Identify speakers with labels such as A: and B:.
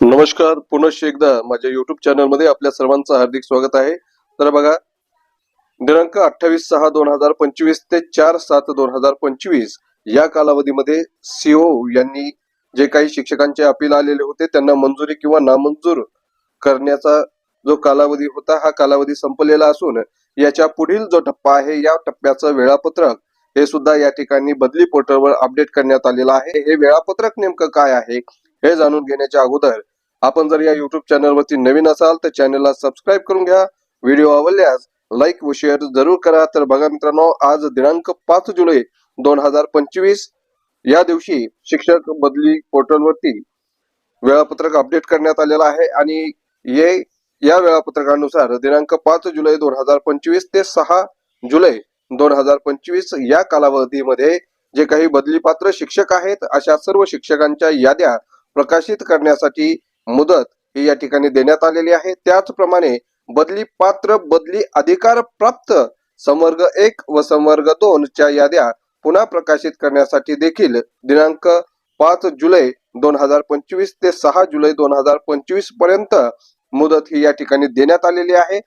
A: नमस्कार पुनश्च एकदा माझ्या युट्यूब चॅनलमध्ये आपल्या सर्वांचं हार्दिक स्वागत आहे. तर बघा दिनांक अठ्ठावीस सहा दोन हजार पंचवीस ते चार सात दोन हजार पंचवीस या कालावधीमध्ये सीओ यांनी जे काही शिक्षकांचे अपील आलेले होते त्यांना मंजुरी किंवा नामंजूर करण्याचा जो कालावधी होता हा कालावधी संपलेला असून याच्या पुढील जो टप्पा आहे या टप्प्याचं वेळापत्रक हे सुद्धा या ठिकाणी बदली पोर्टलवर अपडेट करण्यात आलेलं आहे. हे वेळापत्रक नेमकं काय आहे हे जाणून घेण्याच्या अगोदर आपण जर या युट्यूब चॅनलवरती नवीन असाल तर चॅनलला सबस्क्राईब करून घ्या. व्हिडिओ आवडल्यास लाईक व शेअर जरूर करा. तर बघा मित्रांनो आज दिनांक पाच जुलै दोन हजार पंचवीस. या दिवशी शिक्षक बदली पोर्टलवरती वेळापत्रक अपडेट करण्यात आलेलं आहे आणि ये या वेळापत्रकानुसार दिनांक पाच जुलै दोन हजार पंचवीस ते सहा जुलै दोन हजार पंचवीस या कालावधीमध्ये जे काही बदली पात्र शिक्षक आहेत अशा सर्व शिक्षकांच्या याद्या प्रकाशित करण्यासाठी मुदत ही या ठिकाणी देण्यात आलेली आहे. त्याचप्रमाणे बदली पात्र बदली अधिकार प्राप्त संवर्ग एक व संवर्ग दोन च्या याद्या पुन्हा प्रकाशित करण्यासाठी देखील दिनांक पाच जुलै दोन हजार पंचवीस ते सहा जुलै दोन हजार पंचवीसपर्यंत मुदत ही या ठिकाणी देण्यात आलेली आहे.